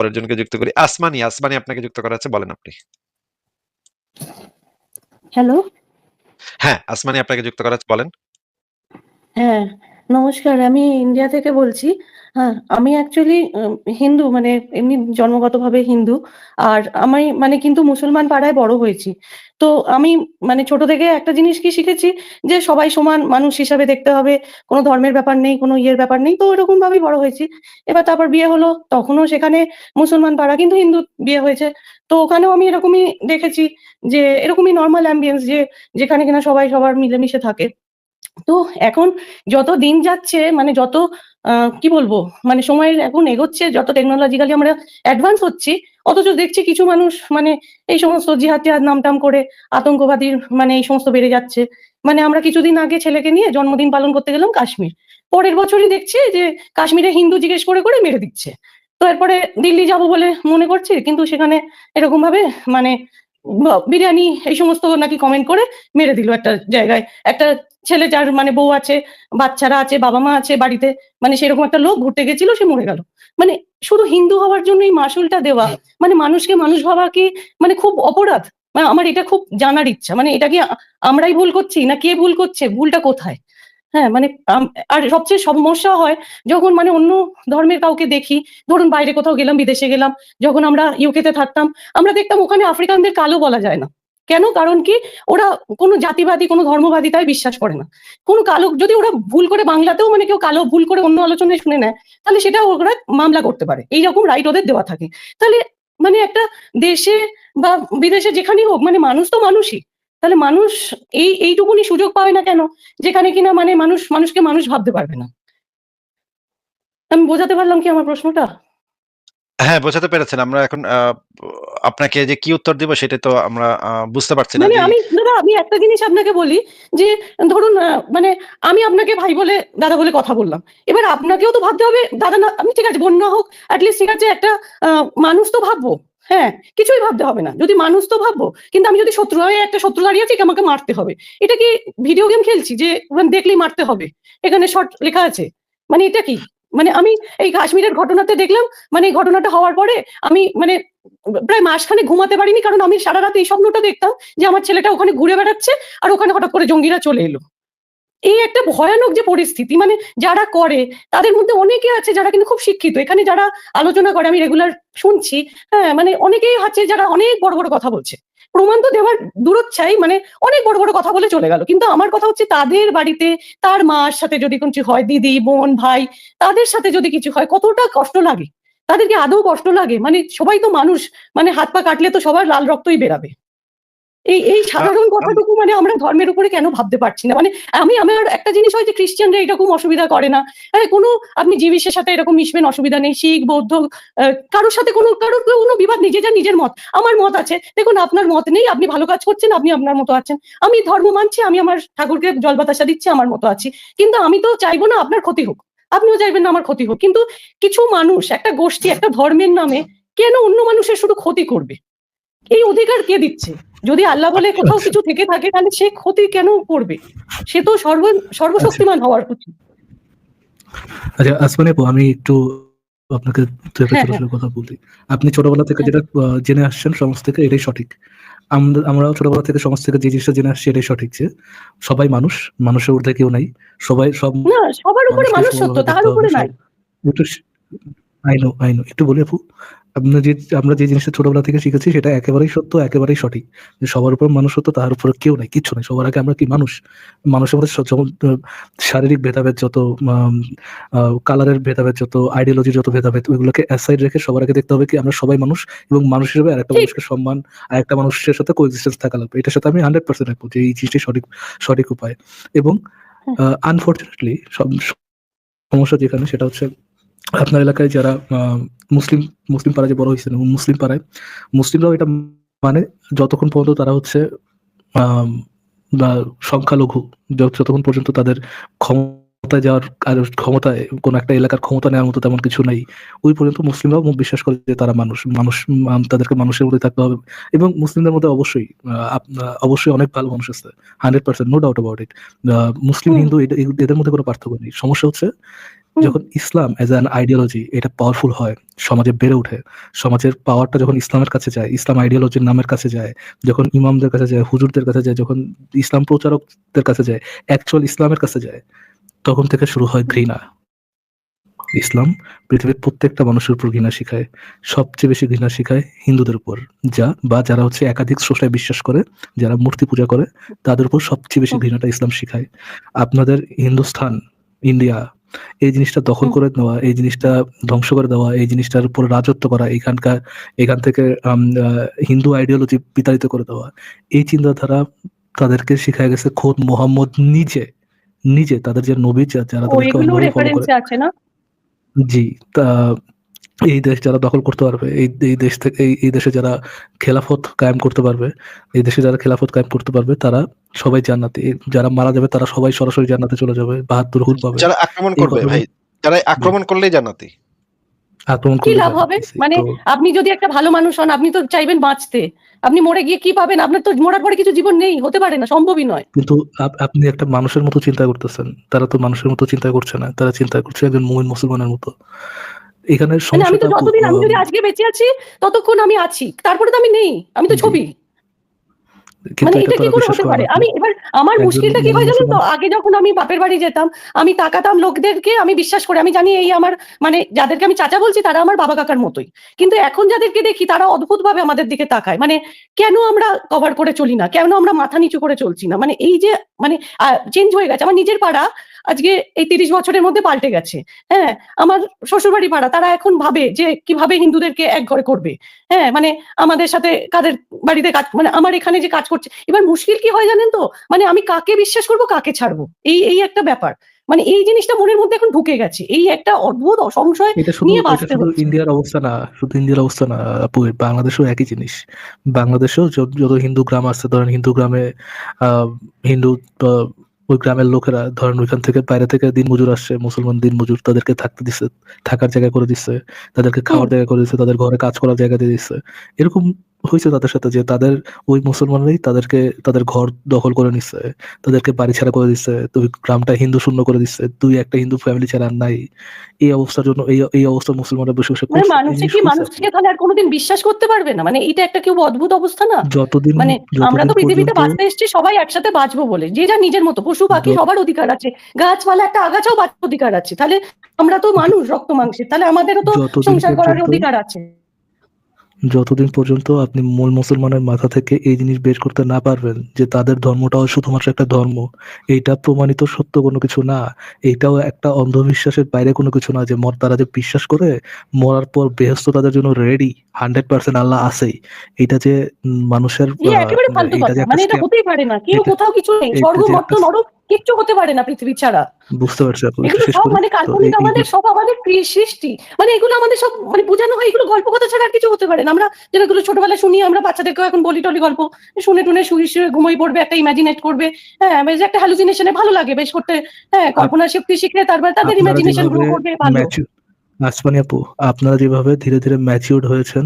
পরের জনকে যুক্ত করি। আসমানি আসমানি আপনাকে যুক্ত করা আছে বলেন আপনি। হ্যালো? হ্যাঁ আসমানি আপনাকে যুক্ত করা আছে বলেন। হ্যাঁ নমস্কার আমি ইন্ডিয়া থেকে বলছি। হ্যাঁ আমি অ্যাকচুয়ালি হিন্দু মানে এমনি জন্মগতভাবে হিন্দু। আর আমি মানে কিন্তু মুসলমান পাড়ায় বড় হয়েছি। তো আমি মানে ছোট থেকে একটা জিনিস কি শিখেছি? যে সবাই সমান মানুষ হিসাবে দেখতে হবে, কোনো ধর্মের ব্যাপার নেই, কোনো ইয়ের ব্যাপার নেই। তো এরকম ভাবেই বড় হয়েছি। এবার তারপর বিয়ে হলো, তখনও সেখানে মুসলমান পাড়া কিন্তু হিন্দু বিয়ে হয়েছে। তো ওখানেও আমি এরকমই দেখেছি যে, এরকমই নর্মাল অ্যাম্বিয়েন্স যে, যেখানে কিনা সবাই সবার মিলেমিশে থাকে। তো এখন যত দিন যাচ্ছে মানে যত কি বলব? মানে সময়ের এখন এগোচ্ছে, যত টেকনোলজিক্যালি আমরা অ্যাডভান্স হচ্ছি, অথচ দেখছি কিছু মানুষ মানে এই সমস্ত জিহাদ টিহাদ নামটাম করে আতঙ্কবাদীর মানে এই সমস্ত বেড়ে যাচ্ছে। মানে আমরা কিছুদিন আগে ছেলেকে নিয়ে জন্মদিন পালন করতে গেলাম কাশ্মীর। পরের বছরই দেখছি যে কাশ্মীরে হিন্দু জিজ্ঞেস করে করে মেরে দিচ্ছে। তো এরপরে দিল্লি যাব বলে মনে করছি, কিন্তু সেখানে এরকম ভাবে মানে বিরিয়ানি এই সমস্ত নাকি কমেন্ট করে মেরে দিল একটা জায়গায়। একটা ছেলে যার মানে বউ আছে বাচ্চারা আছে বাবা মা আছে বাড়িতে মানে সেরকম একটা লোক ঘুরতে গেছিল সে মরে গেল। মানে শুধু হিন্দু হওয়ার জন্য এই মাসুলটা দেওয়া মানে মানুষকে মানুষ ভাবা কি মানে খুব অপরাধ। মানে আমার এটা খুব জানার ইচ্ছা মানে এটা কি আমরাই ভুল করছি না কে ভুল করছে ভুলটা কোথায়? হ্যাঁ মানে আর সবচেয়ে সমস্যা হয় যখন মানে অন্য ধর্মের কাউকে দেখি ধরুন বাইরে কোথাও গেলাম বিদেশে গেলাম যখন আমরা ইউকেতে থাকতাম আমরা দেখতাম ওখানে আফ্রিকানদের কালো বলা যায় না। কেন? কারণ কি? ওরা কোনো জাতিবাদী, কোনো ধর্মবাদিতায় বিশ্বাস করে না। কোনো কালো, যদি ওরা ভুল করে বাংলাতেও মানে কেউ কালো ভুল করে অন্য আলোচনায় শুনে নেয়, তাহলে সেটা ওরা মামলা করতে পারে। এইরকম রাইট ওদের দেওয়া থাকে। তাহলে মানে একটা দেশে বা বিদেশে যেখানেই হোক মানে মানুষ তো মানুষই। তাহলে মানুষ এই, এইটুকুনি সুযোগ পাবে না কেন? যেখানে কিনা মানে মানুষ, মানুষকে মানুষ ভাবতে পারবে না। আমি বোঝাতে পারলাম কি আমার প্রশ্নটা? হ্যাঁ বোঝাতে পেরেছেন। আমরা এখন আহ, আপনাকে যে কি উত্তর দিব সেটা তো আমরা বুঝতে পারছি না। মানে যে আমি দাদা আমি একটা জিনিস আপনাকে বলি যে ধরুন আহ, মানে আমি আপনাকে ভাই বলে দাদা বলে কথা বললাম। এবার আপনাকেও তো ভাবতে হবে দাদা না আমি ঠিক আছে বন্যা হোক অ্যাটলিস্ট ঠিক আছে একটা আহ, মানুষ তো ভাববো। হ্যাঁ কিছুই ভাবতে হবে না। যদি মানুষ তো ভাববো কিন্তু আমি যদি শত্রু হয়ে একটা শত্রু দাঁড়িয়ে আছি আমাকে মারতে হবে? এটা কি ভিডিও গেম খেলছি? যে দেখলেই মারতে হবে। এখানে শর্ট লেখা আছে। মানে এটা কি? মানে আমি এই কাশ্মীরের ঘটনাতে দেখলাম মানে ঘটনাটা হওয়ার পরে আমি মানে প্রায় মাসখানে ঘুমাতে পারিনি, কারণ আমি সারা রাত এই স্বপ্নটা দেখতাম যে আমার ছেলেটা ওখানে ঘুরে বেড়াচ্ছে আর ওখানে হঠাৎ করে জঙ্গিরা চলে এলো। এই একটা ভয়ানক যে পরিস্থিতি মানে যারা করে, তাদের মধ্যে অনেকে আছে যারা কিন্তু খুব শিক্ষিত। এখানে যারা আলোচনা করে, আমি রেগুলার শুনছি হ্যাঁ মানে অনেকেই আছে যারা অনেক বড় বড় কথা বলছে। প্রমাণ তো দেওয়ার দূরচ্ছাই মানে অনেক বড় বড় কথা বলে চলে গেল। কিন্তু আমার কথা হচ্ছে তাদের বাড়িতে তার মার সাথে যদি কিছু হয়, দিদি, বোন, ভাই, তাদের সাথে যদি কিছু হয়, কতটা কষ্ট লাগে? তাদেরকে আদৌ কষ্ট লাগে? মানে সবাই তো মানুষ মানে হাত পা কাটলে তো সবার লাল রক্তই বেরাবে। এই এই সাধারণ কথাটুকু মানে আমরা ধর্মের উপরে কেন ভাবতে পারছি না? মানে আমি আমার একটা জিনিস হয় যে খ্রিস্টানরা এরকম অসুবিধা করে না। হ্যাঁ কোনো আপনি জীবিসের সাথে এরকম মিশবেন অসুবিধা নেই শিখ বৌদ্ধ কারোর সাথে কোনো কারোর কোনো বিবাদ নেই যে নিজের মত। আমার মত আছে। দেখুন আপনার মত নেই আপনি ভালো কাজ করছেন আপনি আপনার মতো আছেন। আমি ধর্ম মানছি আমি আমার ঠাকুরকে জল বাতাসা দিচ্ছি আমার মতো আছি। কিন্তু আমি তো চাইব না আপনার ক্ষতি হোক। আপনিও চাইবেন না আমার ক্ষতি হোক। কিন্তু কিছু মানুষ একটা গোষ্ঠী একটা ধর্মের নামে কেন অন্য মানুষের শুধু ক্ষতি করবে? এই অধিকার কে দিচ্ছে? যদি আল্লাহ বলে কোথাও কিছু থেকে থাকে তাহলে সে ক্ষতি কেন করবে? সে তো সর্ব সর্বশক্তিমান হওয়ার উচিত আচ্ছা আসমানি আমি একটু আপনাকে হ্যাঁ, ছোট কথা বলি আপনি ছোটবেলা থেকে যেটা জেনে আসছেন সমাজ থেকে এটাই সঠিক। আমরা আমরাও ছোটবেলা থেকে সমাজ থেকে যে জিনিসটা জেনে আসছি এটাই সঠিক যে সবাই মানুষ মানুষের ঊর্ধ্বে কেউ নাই। সবাই সব সবার উপরে মানুষ সত্য তার উপরে নাই। একটু আইনো আইনো একটু বলি আপু আমরা যে আমরা যে জিনিসটা ছোটবেলা থেকে শিখেছি সেটা একেবারেই সত্য একেবারেই সঠিক। যে সবার উপর মানুষ সত্য তার উপরে কেউ নাই কিচ্ছু নাই। সবার আগে আমরা কি মানুষ? মানুষের মধ্যে শারীরিক ভেদাভেদ যত কালারের ভেদাভেদ যত আইডিওলজির যত ভেদাভেদ ওইগুলোকে অ্যাসাইড রেখে সবার আগে দেখতে হবে কি আমরা সবাই মানুষ এবং মানুষ হিসেবে আরেকটা মানুষকে সম্মান আর একটা মানুষের সাথে কোএক্সিস্টেন্স থাকা লাগবে। এটার সাথে আমি হান্ড্রেড পার্সেন্ট রাখব যে এই জিনিসটাই সঠিক সঠিক উপায়। এবং আনফর্চুনেটলি সব সমস্যা যেখানে সেটা হচ্ছে আপনার এলাকায় যারা মুসলিম মুসলিম পাড়ায় যে বড় হয়েছেন মুসলিম পাড়ায় মুসলিমরাও এটা মানে যতক্ষণ পর্যন্ত তারা হচ্ছে সংখ্যালঘু যতক্ষণ পর্যন্ত তাদের ক্ষমতায় যাওয়ার আর ক্ষমতায় কোন একটা এলাকার ক্ষমতা নেওয়ার মতো তেমন কিছু নেই ওই পর্যন্ত মুসলিমরাও মুখ বিশ্বাস করে যে তারা মানুষ মানুষ তাদেরকে মানুষের মধ্যে থাকতে হবে এবং মুসলিমদের মধ্যে অবশ্যই অবশ্যই অনেক ভালো মানুষ আছে hundred percent no doubt about it Muslim Hindu এদের- মধ্যে কোনো পার্থক্য নেই সমস্যা হচ্ছে। যখন ইসলাম অ্যাজ অ্যান আইডিওলজি এটা পাওয়ারফুল হয় সমাজে বেড়ে ওঠে সমাজের পাওয়ারটা যখন ইসলামের কাছে যায় ইসলাম আইডিওলজির নামের কাছে যায় যখন ইমামদের কাছে যায় হুজুরদের কাছে যায় যখন ইসলাম প্রচারকদের কাছে যায় অ্যাকচুয়াল ইসলামের কাছে যায় তখন থেকে শুরু হয় ঘৃণা। ইসলাম পৃথিবীর প্রত্যেকটা মানুষের উপর ঘৃণা শিখায় সবচেয়ে বেশি ঘৃণা শিখায় হিন্দুদের উপর যা বা যারা হচ্ছে একাধিক স্রষ্টায় বিশ্বাস করে যারা মূর্তি পূজা করে তাদের উপর সবচেয়ে বেশি ঘৃণাটা ইসলাম শিখায়। আপনাদের হিন্দুস্থান ইন্ডিয়া এই জিনিসটা দখল করে নেওয়া এই জিনিসটা ধ্বংস করে দেওয়া এই জিনিসটার উপর রাজত্ব করা এখানকার এখান থেকে হিন্দু আইডিওলজি বিতাড়িত করে দেওয়া এই চিন্তাধারা তাদেরকে শিখায় গেছে খোদ মোহাম্মদ নিজে নিজে তাদের যে নবী যারা তাদেরকে জি তা এই দেশ যারা দখল করতে পারবে এই এই দেশ থেকে এই এই দেশে যারা খেলাফত কায়েম করতে পারবে এই দেশে যারা খেলাফত কায়েম করতে পারবে তারা সবাই জান্নাতি। যারা মারা যাবে তারা সবাই সরাসরি জান্নাতে চলে যাবে বাহাত্তর হুর পাবে। যারা আক্রমণ করবে ভাই যারা আক্রমণ করলেই জান্নাতি। আক্রমণ কি করলে লাভ হবে? মানে আপনি যদি একটা ভালো মানুষ হন আপনি তো চাইবেন বাঁচতে। আপনি মরে গিয়ে কি পাবেন? আপনার তো মরার পরে কিছু জীবন নেই হতে পারে না সম্ভবই নয়। কিন্তু আপনি একটা মানুষের মতো চিন্তা করতেছেন তারা তো মানুষের মতো চিন্তা করছে না তারা চিন্তা করছে একজন মুমিন মুসলমানের মতো। এখানে মানে আমি তো যতদিন আমি যদি আজকে বেঁচে আছি ততক্ষণ আমি আছি। তারপরে তো আমি নেই আমি তো ছবি। মানে এটা এটা কি করে হতে পারে? আমি এবার আমার মুশকিলটা কি হয় জানেন তো? আগে যখন আমি বাপের বাড়ি যেতাম আমি তাকাতাম লোকদেরকে আমি বিশ্বাস করি আমি জানি এই আমার মানে যাদেরকে আমি চাচা বলছি তারা আমার বাবা কাকার মতোই। কিন্তু এখন যাদেরকে দেখি তারা অদ্ভুত ভাবে আমাদের দিকে তাকায়। মানে কেন আমরা কভার করে চলি না? কেন আমরা মাথা নিচু করে চলছি না? মানে এই যে মানে চেঞ্জ হয়ে গেছে। আমার নিজের পাড়া আজকে এই তিরিশ বছরের মধ্যে পাল্টে গেছে। হ্যাঁ আমার শ্বশুরবাড়ি পাড়া তারা এখন ভাবে যে কীভাবে হিন্দুদেরকে এক ঘরে করবে। হ্যাঁ মানে আমাদের সাথে কাদের বাড়িতে কাজ মানে আমার এখানে যে কাজ করছে এবার মুশকিল কি হয় জানেন তো? মানে আমি কাকে বিশ্বাস করব কাকে ছাড়বো? এই এই একটা ব্যাপার। মানে এই জিনিসটা মনের মধ্যে এখন ঢুকে গেছে। এই একটা অদ্ভুত অসংশয় নিয়ে বাঁচতে হচ্ছে। ইন্ডিয়ার অবস্থা না শুধু ইন্ডিয়ার অবস্থা না বাংলাদেশেও একই জিনিস। বাংলাদেশেও যত হিন্দু গ্রাম আছে ধরেন হিন্দু গ্রামে আহ, হিন্দু ওই গ্রামের লোকেরা ধরেন ওইখান থেকে বাইরে থেকে দিন মজুর আসছে মুসলমান দিন মজুর তাদেরকে থাকতে দিচ্ছে থাকার জায়গা করে দিচ্ছে তাদেরকে খাওয়ার জায়গা করে দিচ্ছে তাদের ঘরে কাজ করার জায়গা দিয়ে দিচ্ছে এরকম হয়েছে তাদের সাথে যে তাদের ওই মুসলমানরাই তাদেরকে তাদের ঘর দখল করে নিচ্ছে তাদেরকে বাড়ি ছাড়া করে দিচ্ছে তুই গ্রামটা হিন্দু শূন্য করে দিচ্ছে দুই একটা হিন্দু ফ্যামিলি ছাড়া নাই। এই অবস্থার জন্য এই এই অবস্থা মুসলমানরা বসে বসে মানে করছে। এই মানুষে জিনিস কি মানুষকে তাহলে আর কোনোদিন বিশ্বাস করতে পারবে না? মানে এটা একটা কেউ অদ্ভুত অবস্থা না? যতদিন মানে আমরা তো পৃথিবীতে বাঁচতে এসেছি সবাই একসাথে বাঁচবো বলে। যে যা নিজের মতো পশু পাখি সবার অধিকার আছে গাছপালা একটা আগাছাও বাঁচার অধিকার আছে। তাহলে আমরা তো মানুষ রক্ত মাংসের তাহলে আমাদেরও তো সংসার করার অধিকার আছে। যতদিন পর্যন্ত আপনি মূল মুসলমানের মাথা থেকে এই জিনিস বের করতে না পারবেন যে তাদের ধর্মটাও শুধুমাত্র একটা ধর্ম এইটা প্রমাণিত সত্য কোনো কিছু না। এইটাও একটা অন্ধবিশ্বাসের বাইরে কোনো কিছু না যে মর তারা যে বিশ্বাস করে মরার পর বেহস্ত তাদের জন্য রেডি হান্ড্রেড পার্সেন্ট আল্লাহ আছেই। এটা যে মানুষের আহ, এটা যে একটা মানে এটা পারে না। কেউ কোথাও কিছু নেই। স্বর্গ যে নরক কিচ্ছু হতে পারে না পৃথিবী ছাড়া। বুঝতে পারছি এগুলো সব মানে কাল্পনিক আমাদের সব আমাদের সৃষ্টি। মানে এগুলো আমাদের সব মানে বোঝানো হয় এগুলো গল্প কথা ছাড়া আর কিছু হতে পারে না। আমরা যেগুলো ছোটবেলায় শুনি আমরা বাচ্চাদেরকেও এখন বলি টলি গল্প শুনে টুনে শুয়ে শুয়ে ঘুমিয়ে পড়বে একটা ইমাজিনেট করবে। হ্যাঁ বেশ একটা হ্যালুসিনেশনে ভালো লাগে বেশ করতে হ্যাঁ কল্পনা শক্তি শিখলে তারপর তাদের ইমাজিনেশন গ্রো করবে ভালো। আসমানি আপু আপনারা যেভাবে ধীরে ধীরে ম্যাচিউরড হয়েছেন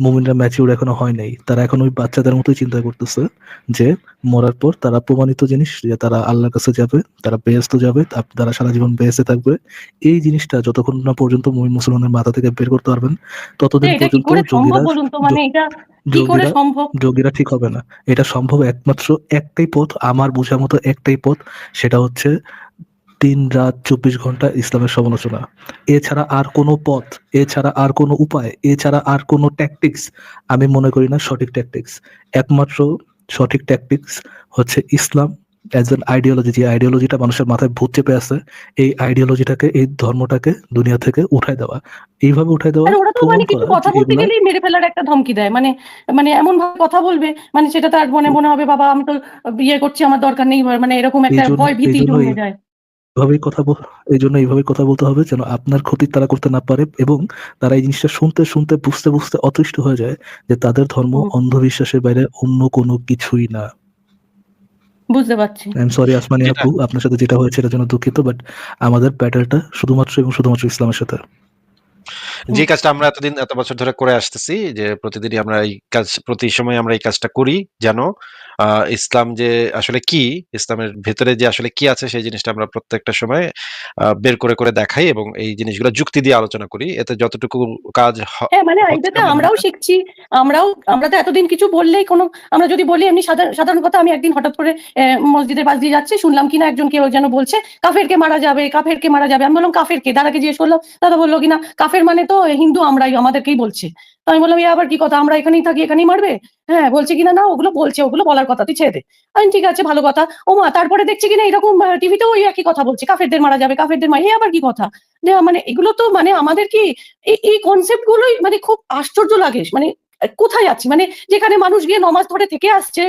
মুমিনরা ম্যাচিউর এখনও হয় নাই। তারা এখন ওই বাচ্চাদের মতোই চিন্তা করতেছে যে মরার পর তারা প্রমাণিত জিনিস যে তারা আল্লাহর কাছে যাবে তারা বেহেস্ত যাবে তারা সারা জীবন বেহেস্তে থাকবে। এই জিনিসটা যতক্ষণ না পর্যন্ত মুমিন মুসলমানের মাথা থেকে বের করতে পারবেন ততদিন পর্যন্ত যোগীরা তো? মানে যোগীরা ঠিক হবে না। এটা সম্ভব একমাত্র একটাই পথ আমার বোঝার মতো একটাই পথ সেটা হচ্ছে দিন রাত চব্বিশ ঘণ্টা ইসলামের সমালোচনা। এছাড়া আর কোনো পথ এছাড়া আর কোনো উপায় এছাড়া আর কোনো ট্যাকটিক্স আমি মনে করি না সঠিক ট্যাকটিক্স একমাত্র সঠিক ট্যাকটিক্স হচ্ছে ইসলাম অ্যাজ এন আইডিওলজি যে আইডিওলজিটা মানুষের মাথায় ভূত চেপে আছে এই আইডিওলজিটাকে এই ধর্মটাকে দুনিয়া থেকে উঠাই দেওয়া। এইভাবে উঠাই দেওয়া ওরা তো মানে কিছু কথা বলতে গেলেই মেরে ফেলার একটা ধমকি দেয়। মানে মানে এমন ভাবে কথা বলবে মানে সেটা তার মনে মনে হবে বাবা আমি তো বিয়ে করছি আমার দরকার নেই। মানে এরকম একটা ভয় ভীতি জন্মে যায়। এভাবেই কথা বল এই জন্য এইভাবে কথা বলতে হবে যেন আপনার ক্ষতি তারা করতে না পারে এবং তারা এই জিনিসটা শুনতে শুনতে বুঝতে বুঝতে অতিষ্ঠ হয়ে যায় যে তাদের ধর্ম অন্ধবিশ্বাসের বাইরে অন্য কোনো কিছুই না। বুঝতে পারছি। আই এম সরি আসমানি আপু আপনার সাথে যেটা হয়েছে এটার জন্য দুঃখিত বাট আমাদের ব্যাটেলটা শুধুমাত্র এবং শুধুমাত্র ইসলামের সাথে। যে কাজটা আমরা এতদিন এত বছর ধরে করে আসতেছি যে প্রতিদিনই আমরা এই কাজ প্রতি সময় আমরা এই কাজটা করি যেন ইসলাম যে আসলে কি, ইসলামের ভেতরে যে আসলে কি আছে সেই জিনিসটা আমরা প্রত্যেকটা সময় বের করে, করে দেখাই এবং এই জিনিসগুলো যুক্তি দিয়ে আলোচনা করি। এতে যতটুকু কাজ হ্যাঁ, মানে হচ্ছে আমরাও শিখছি। আমরাও আমরা তো এতদিন কিছু বললেই কোনো আমরা যদি বলি এমনি সাধা সাধারণ কথা আমি একদিন হঠাৎ করে মসজিদের পাশ দিয়ে যাচ্ছি শুনলাম কিনা একজন কেউ যেন বলছে কাফেরকে মারা যাবে, কাফেরকে মারা যাবে। আমি বললাম কাফের কে? দাদাকে জিজ্ঞেস করলাম। দাদা বলল কিনা কাফের মানে তো হিন্দু আমরাই আমাদেরকেই বলছে। তো আমি বললাম এ আবার কি কথা? আমরা এখানেই থাকি এখানেই মারবে? হ্যাঁ, বলছে কিনা না ওগুলো বলছে ওগুলো বলার কথা তুই ছেড়ে দে। আমি ঠিক আছে ভালো কথা। ও মা তারপরে দেখছি কিনা এরকম টিভিতে ওই একই কথা বলছে। কাফেরদের মারা যাবে, কাফেরদের মা এ আবার কি কথা? মানে এগুলো তো মানে আমাদের কি এই কনসেপ্ট গুলোই মানে খুব আশ্চর্য লাগে। মানে কোথায় যাচ্ছি? মানে যেখানে মানুষ গিয়ে নমাজ ধরে থেকে আসছে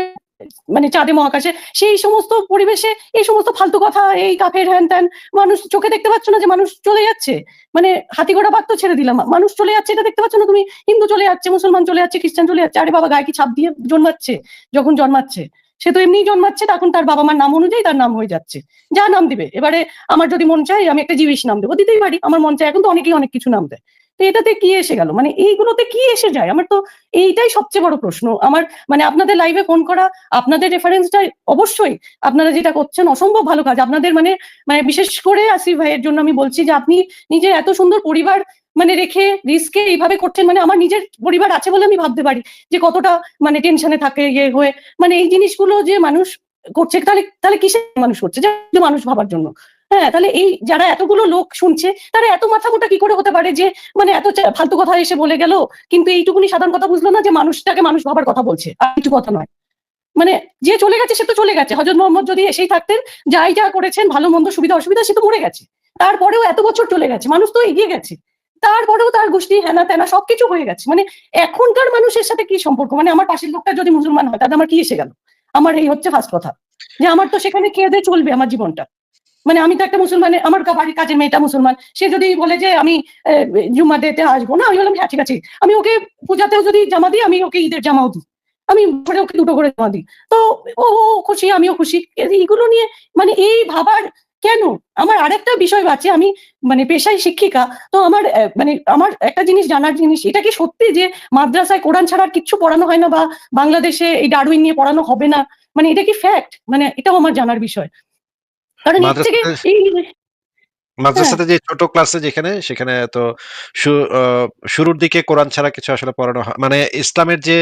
মানে চাঁদে মহাকাশে সেই সমস্ত পরিবেশে এই সমস্ত ফালতু কথা এই কাফের হ্যান-ত্যান মানুষ চোখে দেখতে পাচ্ছ না যে মানুষ চলে যাচ্ছে? মানে হাতি ঘোড়া বাঘ তো ছেড়ে দিলাম। মানুষ চলে যাচ্ছে এটা দেখতে পাচ্ছ না তুমি? হিন্দু চলে যাচ্ছে, মুসলমান চলে যাচ্ছে, খ্রিস্টান চলে যাচ্ছে। আরে বাবা গায়ে কি ছাপ দিয়ে জন্মাচ্ছে? যখন জন্মাচ্ছে। সে তো এমনিই জন্মাচ্ছে তখন তার বাবা-মার নাম অনুযায়ী তার নাম হয়ে যাচ্ছে। যা নাম দিবে। এবারে আমার যদি মন চায় আমি একটা জিউস নাম দেবো দিতেই পারি। আমার মন চায় এখন তো অনেকেই অনেক কিছু নাম দেয়। তো এটাতে কি এসে গেল? মানে এইগুলোতে কি এসে যায়? আমার তো এইটাই সবচেয়ে বড় প্রশ্ন। আমার মানে আপনাদের লাইভে ফোন করা, আপনাদের রেফারেন্সটা অবশ্যই আপনারা যেটা করছেন অসম্ভব ভালো কাজ। আপনাদের মানে মানে বিশেষ করে আসিফ ভাইয়ের জন্য আমি বলছি যে আপনি নিজের এত সুন্দর পরিবার মানে রেখে রিস্কে এইভাবে করছেন মানে আমার নিজের পরিবার আছে বলে আমি ভাবতে পারি যে কতটা মানে টেনশনে থাকে ইয়ে হয়ে মানে এই জিনিসগুলো যে মানুষ করছে তাহলে তাহলে কিসে মানুষ করছে? যে মানুষ ভাবার জন্য। হ্যাঁ, তাহলে এই যারা এতগুলো লোক শুনছে তারা এত মাথামোটা কি করে হতে পারে যে মানে এত ফালতু কথা এসে বলে গেল কিন্তু এইটুকুনি সাধারণ কথা বুঝলো না যে মানুষটাকে মানুষ ভাবার কথা বলছে। আর কিছু কথা নয়। মানে যে চলে গেছে সে তো চলে গেছে। হযরত মোহাম্মদ যদি এসেই থাকতেন যাই যা করেছেন ভালো মন্দ সুবিধা অসুবিধা সে তো মরে গেছে। তারপরেও এত বছর চলে গেছে। মানুষ তো এগিয়ে গেছে। তারপরেও তার গোষ্ঠী হেনা-তেনা সবকিছু হয়ে গেছে। মানে এখনকার মানুষের সাথে কি সম্পর্ক? মানে আমার পাশের লোকটা যদি মুসলমান হয় তাহলে আমার কি এসে গেল? আমার এই হচ্ছে ফার্স্ট কথা। যে আমার তো সেখানে খেয়ে চলবে আমার জীবনটা। মানে আমি তো একটা মুসলমানের আমার বাড়ির কাজের মেয়েটা মুসলমান। সে যদি বলে যে আমি জুম্মা দেতে আসব না, আমি বললাম হ্যাঁ ঠিক আছে। আমি ওকে পূজাতেও যদি জামা দিই আমি ওকে ঈদের জামাও দিই। আমি ওকে দুটো করে জামা দিই। তো ও, খুশি আমিও খুশি। এইগুলো নিয়ে মানে এই ভাবার কেন? আমার আরেকটা বিষয় আছে আমি মানে পেশায় শিক্ষিকা। তো আমার মানে আমার একটা জিনিস জানার জিনিস এটা কি সত্যি যে মাদ্রাসায় কোরআন ছাড়া কিচ্ছু পড়ানো হয় না বা বাংলাদেশে এই ডারউইন নিয়ে পড়ানো হবে না? মানে এটা কি ফ্যাক্ট? মানে এটাও আমার জানার বিষয়। কারণ এর থেকে হ্যাঁ। মাদ্রাসাতে যে ছোট ক্লাসে যেখানে সেখানে তো শুরুর দিকে কোরআন ছাড়া কিছু আসলে পড়ানো হয় মানে ইসলামের যে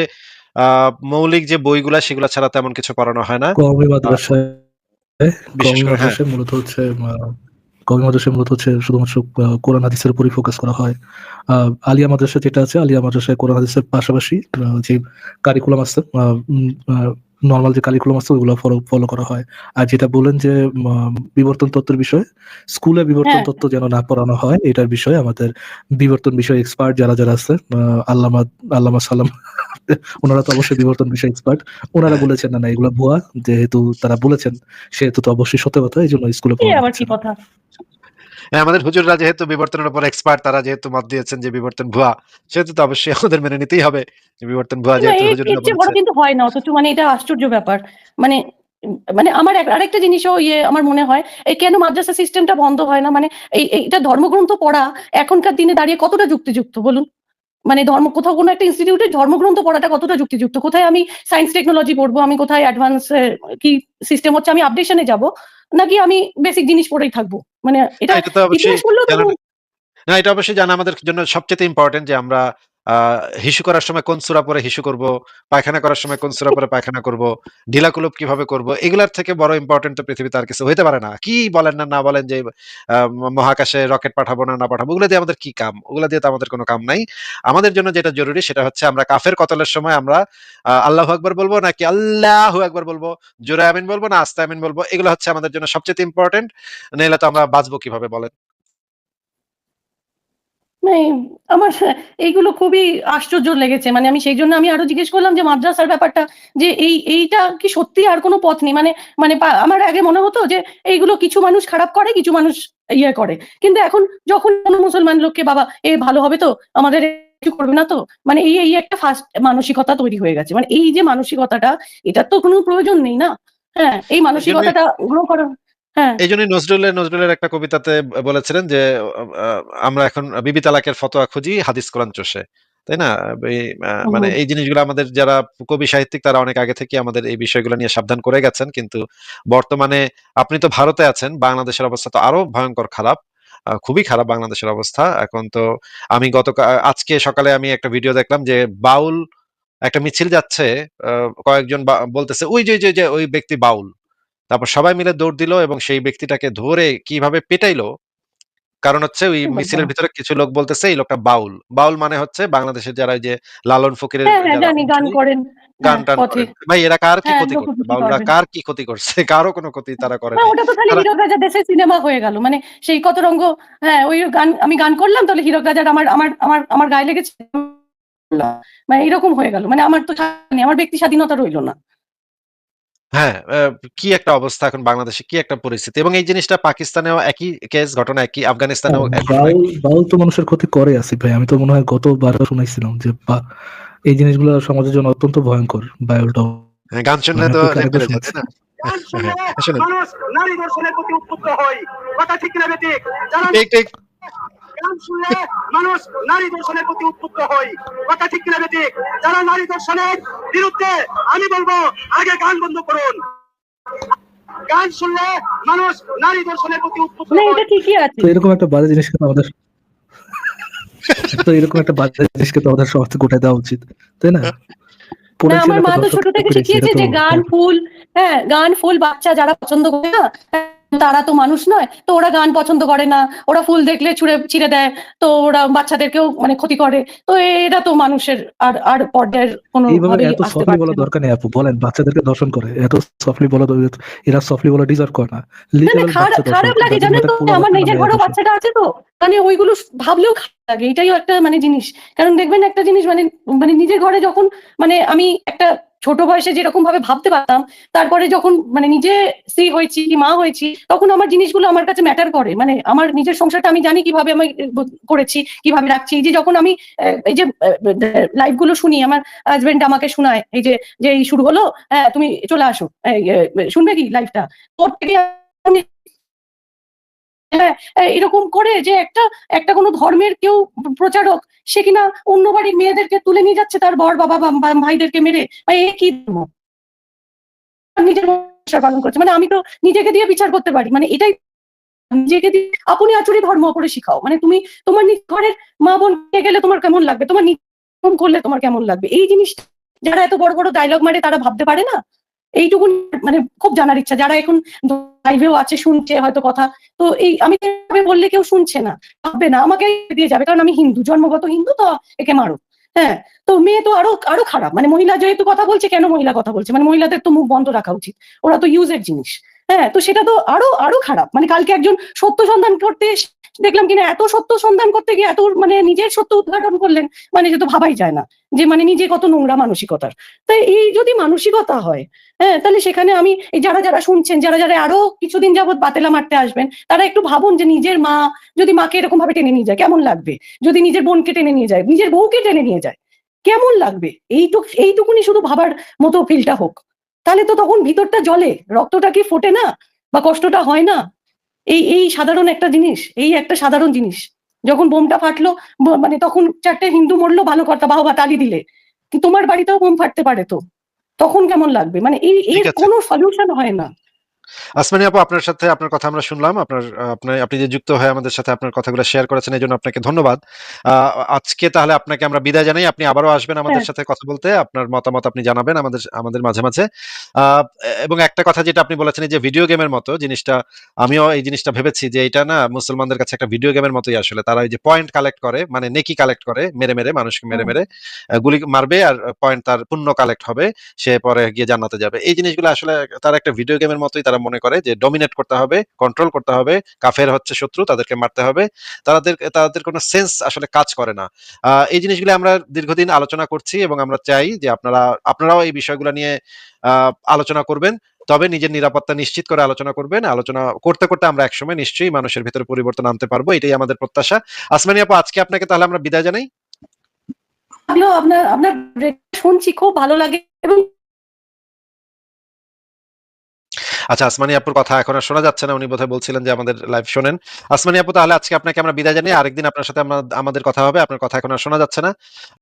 মৌলিক যে বইগুলা সেগুলা ছাড়া তেমন কিছু পড়ানো হয় না। কওমি মাদ্রাসায় কওমি হ্যাঁ। মাদ্রাসায় মূলত হচ্ছে কওমি মাদ্রাসায় মূলত হচ্ছে শুধুমাত্র কোরআন হাদিসের উপরই ফোকাস করা হয়। আলিয়া মাদ্রাসা যেটা আছে আলিয়া মাদ্রাসায় কোরআন হাদিসের পাশাপাশি যে কারিকুলাম আছে নরমাল যে কারিকুলাম আছে ওগুলো ফলো ফলো করা হয়। আর যেটা বলেন যে বিবর্তন তত্ত্বের বিষয়ে স্কুলে বিবর্তন হ্যাঁ। তত্ত্ব যেন না পড়ানো হয় এটার বিষয়ে আমাদের বিবর্তন বিষয়ে এক্সপার্ট যারা, যারা আছে আল্লামা আল্লামা সালাম ওনারা তো অবশ্যই বিবর্তন বিষয়ে এক্সপার্ট। হ্যাঁ। বলেছেন না, না এগুলো ভুয়া। যেহেতু তারা বলেছেন সেহেতু তো অবশ্যই সত্য কথা। এই জন্য স্কুলে এ হ্যাঁ, আমাদের হুজুররা যেহেতু বিবর্তনের উপর এক্সপার্ট তারা যেহেতু মত দিয়েছেন যে বিবর্তন ভুয়া, সেহেতু তো অবশ্যই আমাদের মেনে নিতেই হবে যে বিবর্তন ভুয়া যেহেতু হুজুররা বড় কিন্তু হয় না। অথচ মানে এটা আশ্চর্য ব্যাপার। মানে মানে আমার আরেকটা জিনিসও ইয়ে আমার মনে হয় এই কেন মাদ্রাসা সিস্টেমটা বন্ধ হয় না? মানে এই এইটা ধর্মগ্রন্থ পড়া এখনকার দিনে দাঁড়িয়ে কতটা যুক্তিযুক্ত বলুন? মানে ধর্ম কোথাও কোনো একটা ইনস্টিটিউটে ধর্মগ্রন্থ পড়াটা কতটা যুক্তিযুক্ত? কোথায় আমি সায়েন্স টেকনোলজি পড়ব, আমি কোথায় অ্যাডভান্স কি সিস্টেম হচ্ছে আমি আপডেশনে যাব? নাকি আমি বেসিক জিনিস পড়েই থাকব? মানে এটা তো ইতিহাস পড়লেও না এটা অবশ্যই জানা আমাদের জন্য সবচাইতে ইম্পোর্টেন্ট যে আমরা হিসু করার সময় কোন সূরা পড়ে হিসু করব, পায়খানা করার সময় কোন সূরা পড়ে পায়খানা করব, ঢিলাকুলুপ কীভাবে করব। এগুলার থেকে বড় ইম্পোর্টেন্ট তো পৃথিবীতে আর কিছু হইতে পারে না। কি বলেন না, না বলেন যে মহাকাশে রকেট পাঠাবো না, না পাঠাবো। ওগুলা দিয়ে আমাদের কি কাম? ওগুলা দিয়ে তো আমাদের কোনো কাম নাই। আমাদের জন্য যেটা জরুরি সেটা হচ্ছে আমরা কাফের কতলের সময় আমরা আল্লাহু আকবার বলব নাকি আল্লাহ আকবার বলব, জোরে আমিন বলব না আস্তে আমিন বলব। এগুলো হচ্ছে আমাদের জন্য সবচাইতে ইম্পোর্টেন্ট। নাইলে তো আমরা বাঁচবো কীভাবে বলেন? আমার এইগুলো খুবই আশ্চর্য লেগেছে। মানে আমি সেই জন্য আমি আরও জিজ্ঞেস করলাম যে মাদ্রাসার ব্যাপারটা যে এই এইটা কি সত্যি আর কোনো পথ নেই? মানে মানে আমার আগে মনে হতো যে এইগুলো কিছু মানুষ খারাপ করে, কিছু মানুষ ইয়ে করে। কিন্তু এখন যখন কোন মুসলমান লোককে বাবা এ ভালো হবে তো? আমাদের কিছু করবে না তো? মানে এই, এই একটা ফার্স্ট মানসিকতা তৈরি হয়ে গেছে। মানে এই যে মানসিকতাটা এটার তো কোনো প্রয়োজন নেই না? হ্যাঁ, এই মানসিকতাটা গ্রো করা হ্যাঁ। এইজন্যই নজরুলের নজরুলের একটা কবিতাতে ব বলেছিলেন যে, আ আ আমরা এখন বিবি তালাকের ফতোয়া খুঁজি হাদিস কোরআন চষে। তাই না? এই আ মানে হুম। এই জিনিসগুলো আমাদের যারা কবি সাহিত্যিক তারা অনেক আগে থেকেই আমাদের এই বিষয়গুলো নিয়ে সাবধান করে গেছেন। কিন্তু বর্তমানে আপনি তো ভারতে আছেন। বাংলাদেশের অবস্থা তো আরও ভয়ংকর খারাপ। আ খুবই খারাপ বাংলাদেশের অবস্থা। এখন তো আমি গতকা আজকে সকালে আমি একটা ভিডিও দেখলাম যে বাউল একটা মিছিল যাচ্ছে। আ কয়েকজন বা বলতেছে, "ওই যে, ওই যে, যে ওই ব্যক্তি বাউল।" তারপর সবাই মিলে দৌড় দিল এবং সেই ব্যক্তিটাকে ধরে কীভাবে পেটাইলো। কারণ হচ্ছে ওই মিছিলের ভিতরে কিছু লোক বলতেছে এই লোকটা বাউল। বাউল মানে হচ্ছে বাংলাদেশের যারা ওই যে লালন ফকিরের হ্যাঁ, হ্যাঁ, গান করেন। হ্যাঁ, গান-টান ভাই এরা কার কি হ্যাঁ, ক্ষতি করছে? বাউলরা কার কি ক্ষতি করছে? কারও কোনো ক্ষতি তারা করে না ওটা তো খালি হীরক রাজা দেশের সিনেমা হয়ে গেল। মানে সেই কত রঙ্গ হ্যাঁ, ওই গান আমি গান করলাম তাহলে হীরক রাজার আমার আমার আমার আমার গায়ে লেগেছে মানে এরকম হয়ে গেল। মানে আমার তো আমার ব্যক্তি স্বাধীনতা রইল না। হ্যাঁ, আ কি একটা অবস্থা এখন বাংলাদেশে কি একটা পরিস্থিতি এবং এই জিনিসটা পাকিস্তানেও একই কেস ঘটনা একই, আফগানিস্তানেও ঘটনা বাউল একই। বাউল তো মানুষের ক্ষতি করে আসিফ ভাই। আমি তো মনে হয় গতবার শুনাইছিলাম যে বা এই জিনিসগুলো সমাজের জন্য অত্যন্ত ভয়ঙ্কর বাউলটাও। হ্যাঁ, গান শুনলে মানে তো আপনাকে রেপ আরেকবার করে যায়, তাই না? গান শুনলে হ্যাঁ, শুনুন। মানুষ নারী দর্শনের প্রতি উদ্বুদ্ধ হয় কথা ঠিক না বেঠিক যারা ঠিক, ঠিক। গান শুনলে মানুষ নারী দর্শনের প্রতি উদ্বুদ্ধ হয় কথা ঠিক না বেঠিক যারা নারী দর্শনের বিরুদ্ধে আমি বলব আগে গান বন্ধ করুন গান শুনলে মানুষ নারী দর্শনের প্রতি উদ্বুদ্ধ না এটা ঠিকই আছে। এরকম একটা বাজে জিনিসকে তো আমাদের তো এরকম একটা বাজে জিনিসকে তো আমাদের সমাজ উঠায় দেওয়া উচিত। তাই না? না আমার মা তো তো ছোট থেকে শিখিয়েছে যে গান, ফুল হ্যাঁ, গান, ফুল বাচ্চা যারা পছন্দ করে না তারা তো মানুষ নয়। তো ওরা গান পছন্দ করে না। ওরা ফুল দেখলে ছুঁড়ে ছিঁড়ে দেয়। তো ওরা বাচ্চাদেরকেও মানে ক্ষতি করে। তো এটা তো মানুষের আর আর পর্যায়ের এইভাবে কোনোভাবেই এত সফলি বলা দরকার নেই আপু। বলেন বাচ্চাদেরকে দর্শন করে। এত সফলি বলা এরা সফটলি বলা ডিজার্ভ করে না। খারাপ লাগে জানেন তো আমার নিজের ঘরে ঘরেও বাচ্চাটা আছে তো। মানে ওইগুলো ভাবলেও লাগে। এটাই একটা মানে জিনিস। কারণ দেখবেন একটা জিনিস মানে মানে নিজের ঘরে যখন মানে আমি একটা ছোট বয়সে যেরকম ভাবে ভাবতে পারতাম, তারপরে যখন মানে নিজে স্ত্রী হয়েছি, মা হয়েছি, তখন আমার জিনিসগুলো আমার কাছে ম্যাটার করে। মানে আমার নিজের সংসারটা আমি জানি কীভাবে আমি করেছি, কীভাবে রাখছি। এই যে যখন আমি এই যে লাইভগুলো শুনি আমার হাসব্যান্ড আমাকে শোনায় এই যে, যে এই শুরু হলো, হ্যাঁ, তুমি চলে আসো। শুনবে কি লাইভটা? ওর থেকে এরকম করে যে একটা একটা কোনো ধর্মের কেউ প্রচারক সে কিনা অন্য বাড়ির মেয়েদেরকে তুলে নিয়ে যাচ্ছে তার বর বাবা ভাইদেরকে মেরে। এ কি ধর্ম? নিজের পালন করছে। মানে আমি তো নিজেকে দিয়ে বিচার করতে পারি। মানে এটাই নিজেকে দিয়ে আপনি আচুরি ধর্ম করে শিখাও। মানে তুমি তোমার ঘরের মা বোন গেলে তোমার কেমন লাগবে? তোমার নিজ করলে তোমার কেমন লাগবে? এই জিনিসটা যারা এত বড়, বড় ডায়ালগ মারে তারা ভাবতে পারে না? এইটুকুন মানে খুব জানার ইচ্ছা। যারা এখন লাইভেও আছে, শুনছে হয়তো কথা। তো এই আমি বললে কেউ শুনছে না। ভাববে না। আমাকে দিয়ে যাবে। কারণ আমি হিন্দু। জন্মগত হিন্দু তো একে মারো। হ্যাঁ? তো মেয়ে তো আরও আরও খারাপ। মানে মহিলা যেহেতু কথা বলছে, কেন মহিলা কথা বলছে? মানে মহিলাদের তো মুখ বন্ধ রাখা উচিত। ওরা তো ইউজের জিনিস। হ্যাঁ? তো সেটা তো আরও আরও খারাপ। মানে কালকে একজন সত্য সন্ধান করতে দেখলাম কিনা এত সত্য সন্ধান করতে গিয়ে এত মানে নিজের সত্য উদ্ঘাটন করলেন। মানে যে তো ভাবাই যায় না। যে মানে নিজে কত নোংরা মানসিকতার। তো এই যদি মানসিকতা হয়, হ্যাঁ? তাহলে সেখানে আমি যারা, যারা শুনছেন, যারা, যারা আরও কিছুদিন যাবৎ বাতেলা মারতে আসবেন, তারা একটু ভাবুন যে নিজের মা যদি মাকে এরকম ভাবে টেনে নিয়ে যায় কেমন লাগবে? যদি নিজের বোনকে টেনে নিয়ে যায়, নিজের বউকে টেনে নিয়ে যায়, কেমন লাগবে? এইটুক এইটুকুনি শুধু ভাবার মতো ফিলটা হোক। তাহলে তো তখন ভিতরটা জ্বলে। রক্তটা কি ফোটে না? বা কষ্টটা হয় না? এই এই সাধারণ একটা জিনিস, এই একটা সাধারণ জিনিস। যখন বোমটা ফাটলো মানে তখন চারটে হিন্দু মরলো ভালো কথা বাহবা তালি দিলে। কিন্তু তোমার বাড়িতেও বোম ফাটতে পারে তো। তখন কেমন লাগবে? মানে এই এর কোনো সলিউশন হয় না। আসমানী আপু আপনার সাথে আপনার কথা আমরা শুনলাম। আপনার আ আপনি যে যুক্ত হয়ে আমাদের সাথে আপনার কথাগুলো শেয়ার করেছেন এজন্য আপনাকে ধন্যবাদ। আজকে তাহলে আপনাকে আমরা বিদায় জানাই। আপনি আবারও আসবেন আমাদের হ্যাঁ। সাথে কথা বলতে। আপনার মতামত আপনি জানাবেন আমাদের আমাদের মাঝে, মাঝে। এবং একটা কথা যেটা আপনি বলেছেন যে ভিডিও গেমের মতো জিনিসটা আমিও এই জিনিসটা ভেবেছি যে এটা না মুসলমানদের কাছে একটা ভিডিও গেমের মতোই আসলে। তারা ওই যে পয়েন্ট কালেক্ট করে মানে নেকি কালেক্ট করে মেরে, মেরে মানুষকে মেরে, মেরে গুলি মারবে আর পয়েন্ট তার পুণ্য কালেক্ট হবে। সে পরে গিয়ে জান্নাতে যাবে। এই জিনিসগুলো আসলে তারা একটা ভিডিও গেমের মতোই তারা মনে করে যে ডমিনেট করতে হবে, কন্ট্রোল করতে হবে। কাফের হচ্ছে শত্রু তাদেরকে মারতে হবে। তাদের তাদের কোনো সেন্স আসলে কাজ করে না। এই জিনিসগুলো আমরা দীর্ঘদিন আলোচনা করছি এবং আমরা চাই যে আপনারা আপনারাও এই বিষয়গুলো নিয়ে আলোচনা করবেন। তবে নিজের নিরাপত্তা নিশ্চিত করে আলোচনা করবেন। আলোচনা করতে, করতে আমরা একসময় নিশ্চয়ই মানুষের ভেতরে পরিবর্তন আনতে পারব। এটাই আমাদের প্রত্যাশা। আসমানী আপু আজকে আপনাকে তাহলে আমরা বিদায় জানাই। আপনার আপনার শুনছি খুব ভালো লাগে এবং আচ্ছা আসমানি আপুর কথা এখন আর শোনা যাচ্ছে না। উনি বোধহয় বলছিলেন যে আমাদের লাইভ শোনেন। আসমানি আপু, তাহলে আজকে আপনাকে আমরা বিদায় জানিয়ে আরেকদিন আপনার সাথে আমাদের কথা হবে। আপনার কথা এখন আর শোনা যাচ্ছে না।